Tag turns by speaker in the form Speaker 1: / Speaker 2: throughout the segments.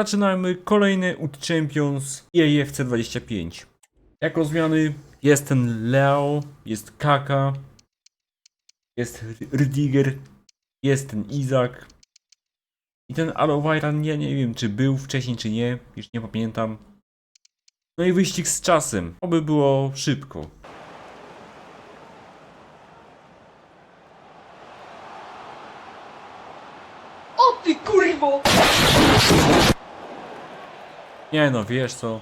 Speaker 1: Zaczynamy kolejny UT Champions EAFC 25. Jako zmiany jest ten Leo, jest Kaka, jest Rydiger, jest ten Izak i ten Alowajran, ja nie wiem czy był wcześniej czy nie, już nie pamiętam. No i wyścig z czasem, oby było szybko.
Speaker 2: O ty kurwo!
Speaker 1: Nie no, wiesz co?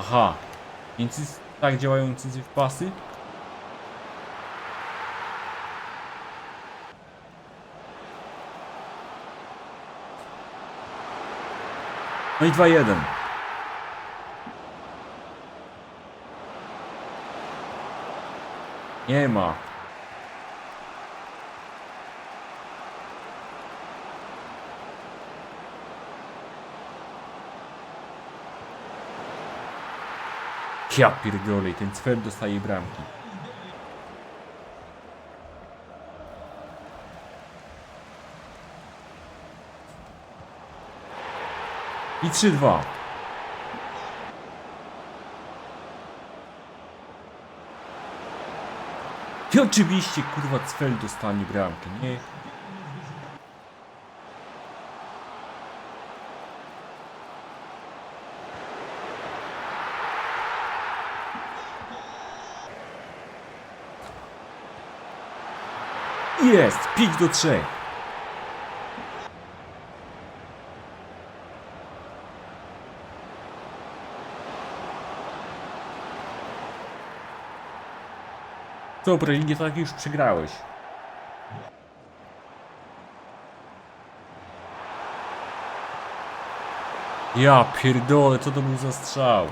Speaker 1: Aha, jest tak działają incyzy w pasy? No i 2-1. Nie ma. Ja pierdolę, ten cwer dostaje bramki. I 3-2. I oczywiście, kurwa, Cfel dostanie bramkę, nie? Jest! 5 do 3. Dobra, nie tak już przegrałeś. Ja pierdolę, co to był za strzał?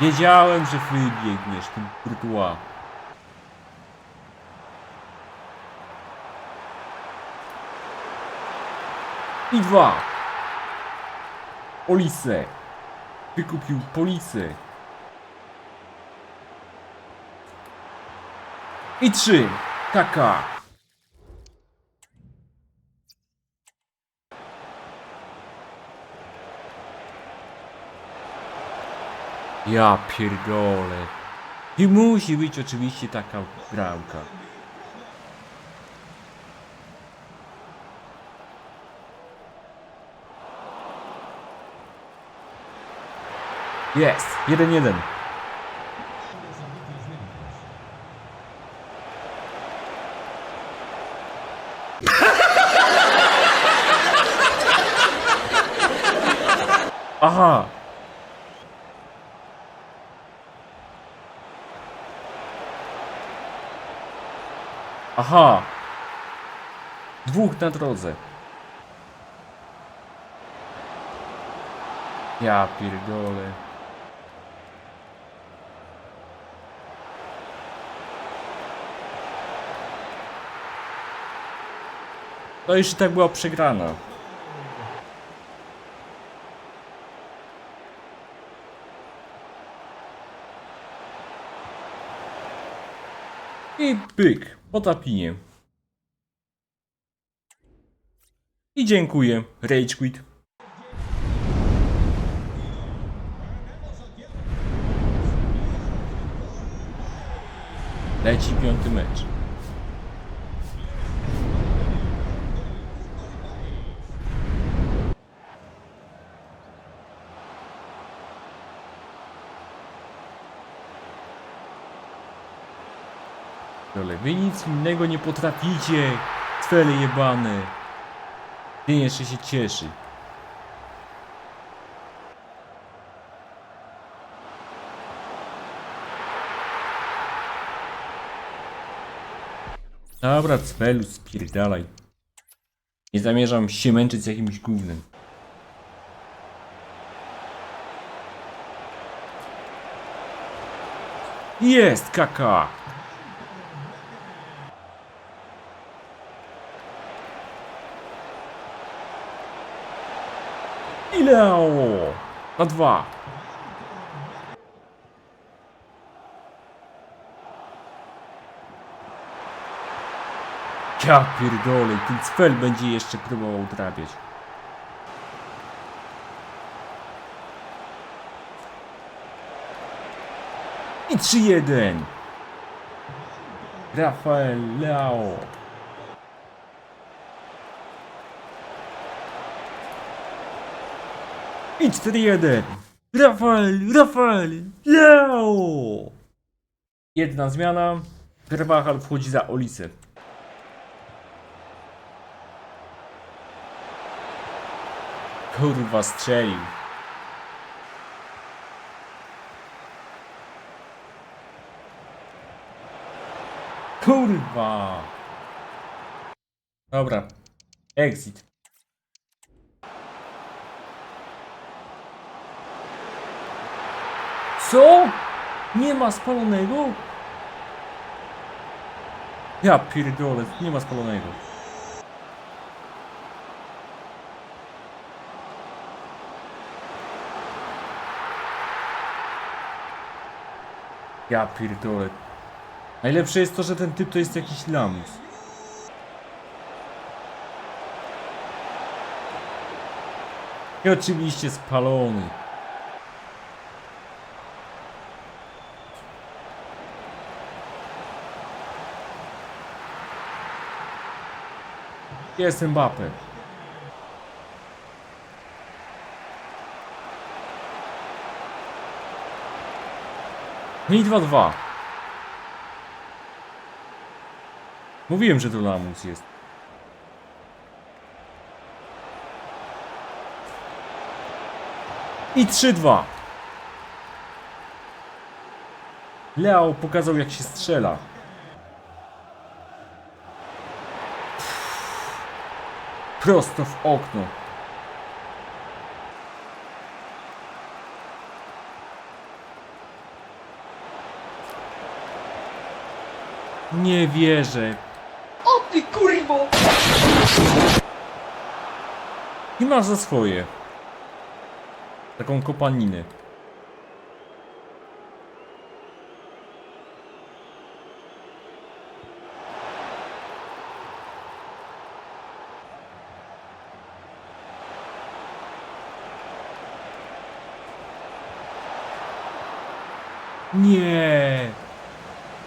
Speaker 1: Wiedziałem, że wybiegniesz tym kurtua. I dwa. Polisę. Wykupił polisę. I trzy. Kaka. Ja pierdolę. I musi być oczywiście taka bramka. Jest! 1-1. Aha! Aha! Dwóch na drodze. Ja pierdolę. No już i tak była przegrana. I pyk, po tapinie. I dziękuję, Rage Quit. Leci piąty mecz. Wy nic innego nie potraficie, cwele jebane. Ty jeszcze się cieszy. Dobra, cwelu, spierdalaj. Nie zamierzam się męczyć z jakimś gównem. Jest, kaka! Leo! Na dwa. Ja pierdolę, cfel będzie jeszcze próbował utrapiać. I 3-1. Rafael Leao. I 4-1. Rafael, Rafael, Leao. Jedna zmiana. Carvajal wchodzi za Olisę. Kurwa strzelił. Kurwa. Dobra. Exit. Co? Nie ma spalonego? Ja pierdolę, nie ma spalonego. Ja pierdolę. Najlepsze jest to, że ten typ to jest jakiś lamus. I oczywiście spalony. Jest Mbappe. I 2-2. Mówiłem, że to lamus jest. I 3-2. Leo pokazał jak się strzela. Prosto w okno. Nie wierzę.
Speaker 2: O ty kurwo!
Speaker 1: I masz za swoje. Taką kopaninę. Nie.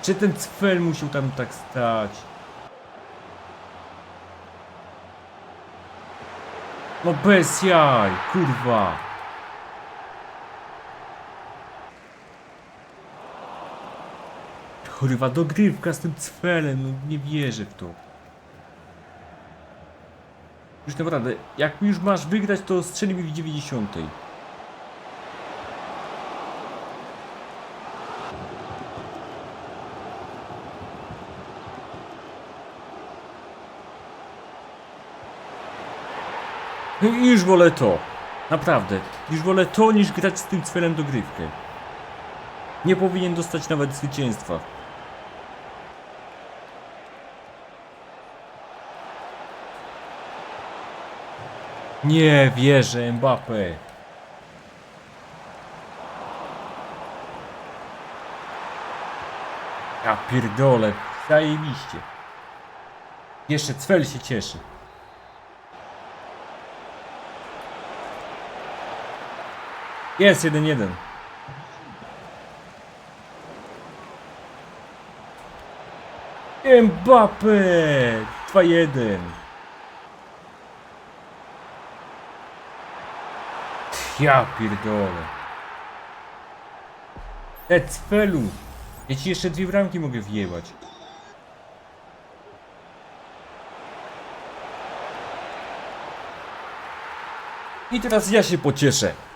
Speaker 1: Czy ten cfel musiał tam tak stać? No bez jaj, kurwa. Kurwa, dogrywka z tym cfelem, no nie wierzę w to. Już naprawdę, jak już masz wygrać, to strzeli mi w 90. Już wolę to. Naprawdę. Już wolę to niż grać z tym cfelem dogrywkę. Nie powinien dostać nawet zwycięstwa. Nie wierzę, Mbappe. Ja pierdolę, zajebiście. Jeszcze cfel się cieszy. Jest, jeden, jeden. Mbappe! 2-1. Ja pierdolę. Ecfelu! Ja ci jeszcze dwie bramki mogę wjebać. I teraz ja się pocieszę.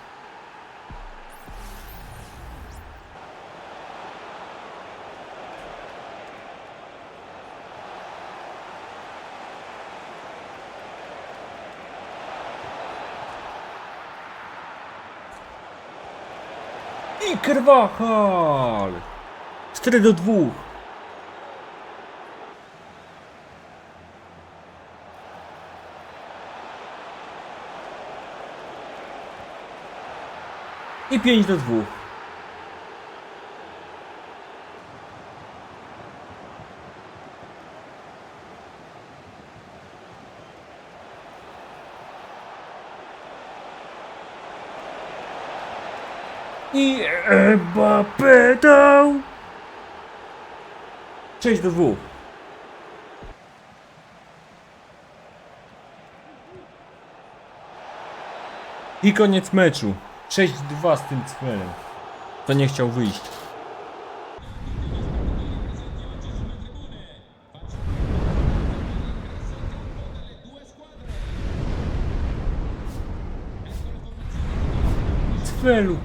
Speaker 1: I Krwachal! 4 do 2. I 5 do 2. Mbappé dał 6 do 2. I koniec meczu. 6-2 z tym cfelem. To nie chciał wyjść.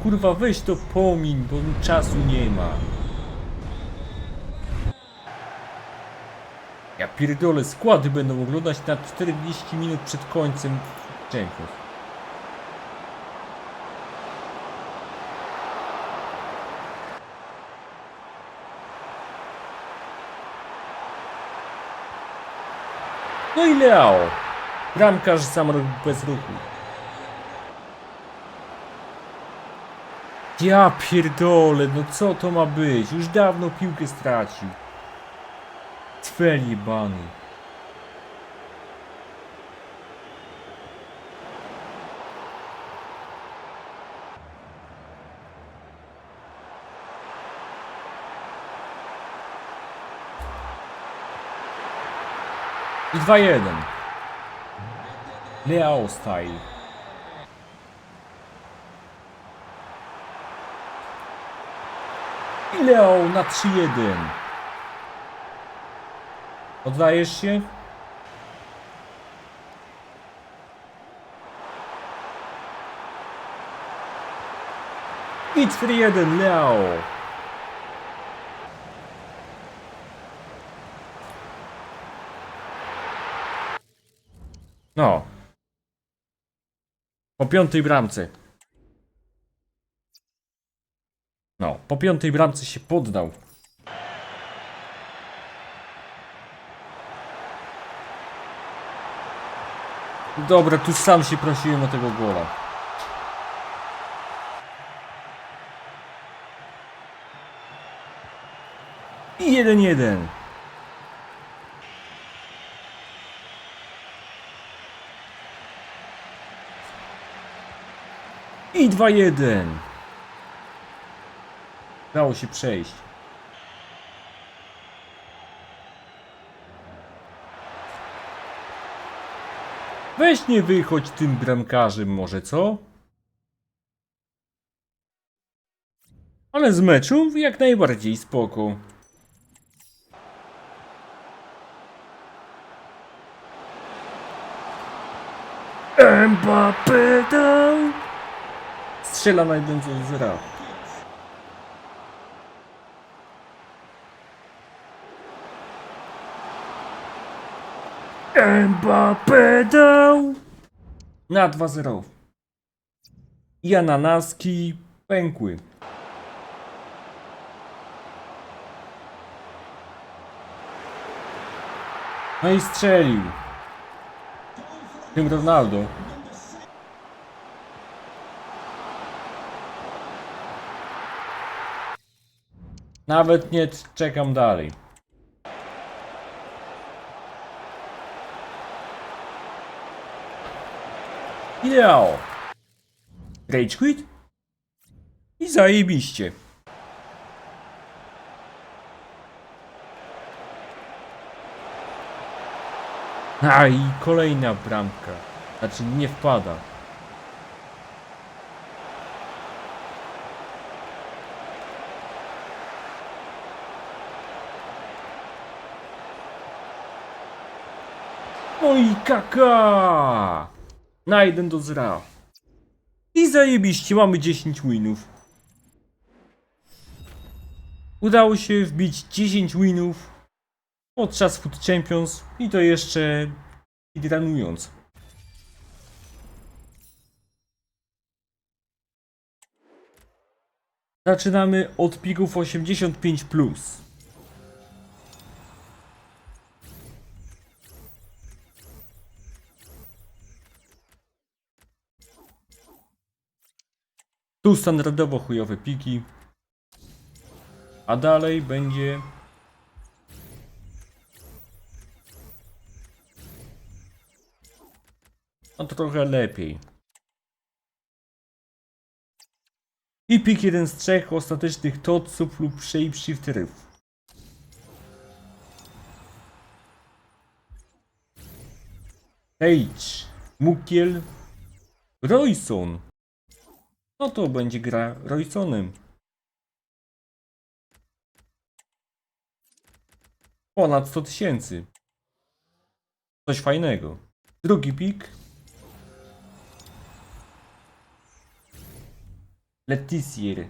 Speaker 1: Kurwa, weź to pomin, bo czasu nie ma. Ja pierdolę, składy będą oglądać na 40 minut przed końcem Champions. No i Leao. Bramkarz sam bez ruchu. Ja pierdolę, no co to ma być? Już dawno piłkę stracił. Cfel jebany. I 2-1. Leao style. I Leo na 3-1. Oddajesz się? I 4-1 Leo. No. Po piątej bramce. No, po piątej bramce się poddał. Dobra, tu sam się prosiłem o tego gola. I 1-1. I 2-1. Dało się przejść. Weź nie wychodź tym bramkarzem może, co? Ale z meczu jak najbardziej spoko. Mbappé dał! Strzela na 1 do Mbappé dał na 2-0. I ananaski pękły. No i strzelił. Tym Ronaldo. Nawet nie czekam dalej. Ideał. Rage quit? I zajebiście. A i kolejna bramka. Znaczy nie wpada. No i kaka! Na 1 do 0. I zajebiście, mamy 10 winów. Udało się wbić 10 winów podczas Food Champions i to jeszcze speedrunując. Zaczynamy od pików 85+. Plus. Tu standardowo chujowe piki. A dalej będzie... No trochę lepiej. I pik jeden z trzech ostatecznych totsów lub shapeshifterów. Sage, Mukiel, Royson. No to będzie gra Roysonem. Ponad 100 tysięcy. Coś fajnego. Drugi pik. Letizia.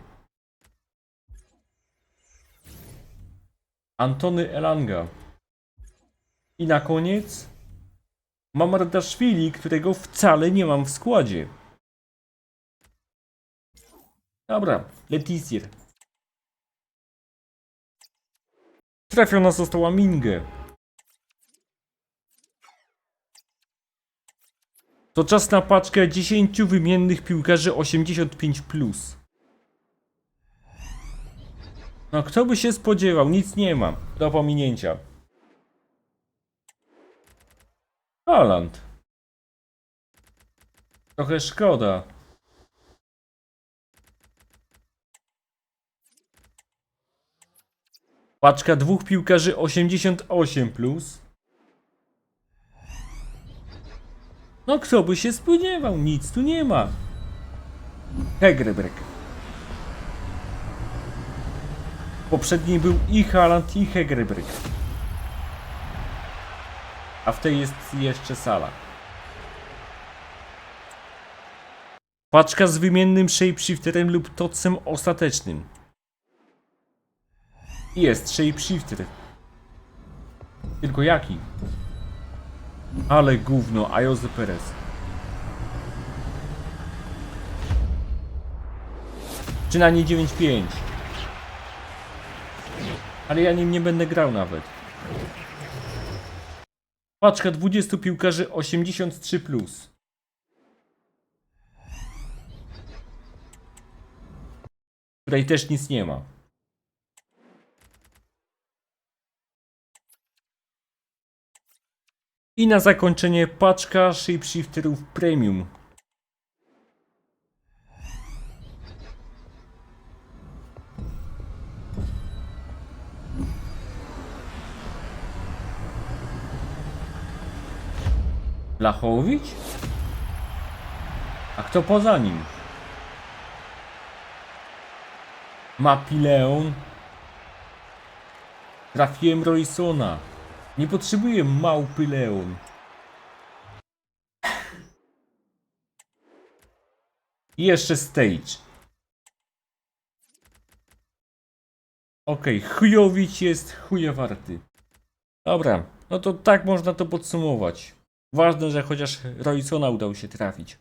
Speaker 1: Antony Elanga. I na koniec Mamardaszwili, którego wcale nie mam w składzie. Dobra, Letizia. Trafiona została Mingę. To czas na paczkę 10 wymiennych piłkarzy 85+. Plus. No kto by się spodziewał, nic nie mam do pominięcia. Haaland. Trochę szkoda. Paczka dwóch piłkarzy 88+. Plus. No kto by się spodziewał, nic tu nie ma. Hegrebrek. Poprzedniej był i Haaland i Hegrebrek. A w tej jest jeszcze sala. Paczka z wymiennym shapeshifterem lub totsem ostatecznym. Jest shapeshifter. Tylko jaki? Ale gówno, Ayoze Perez. Przynajmniej 9-5. Ale ja nim nie będę grał nawet. Paczka 20 piłkarzy 83+. Plus. Tutaj też nic nie ma. I na zakończenie paczka shapeshifterów premium. Blachowicz? A kto poza nim? Mapileon? Trafiłem Roysona. Nie potrzebuję małpy Leon. I jeszcze stage. Okej, chujowić jest chujowarty. Dobra, no to tak można to podsumować. Ważne, że chociaż Roysona udał się trafić.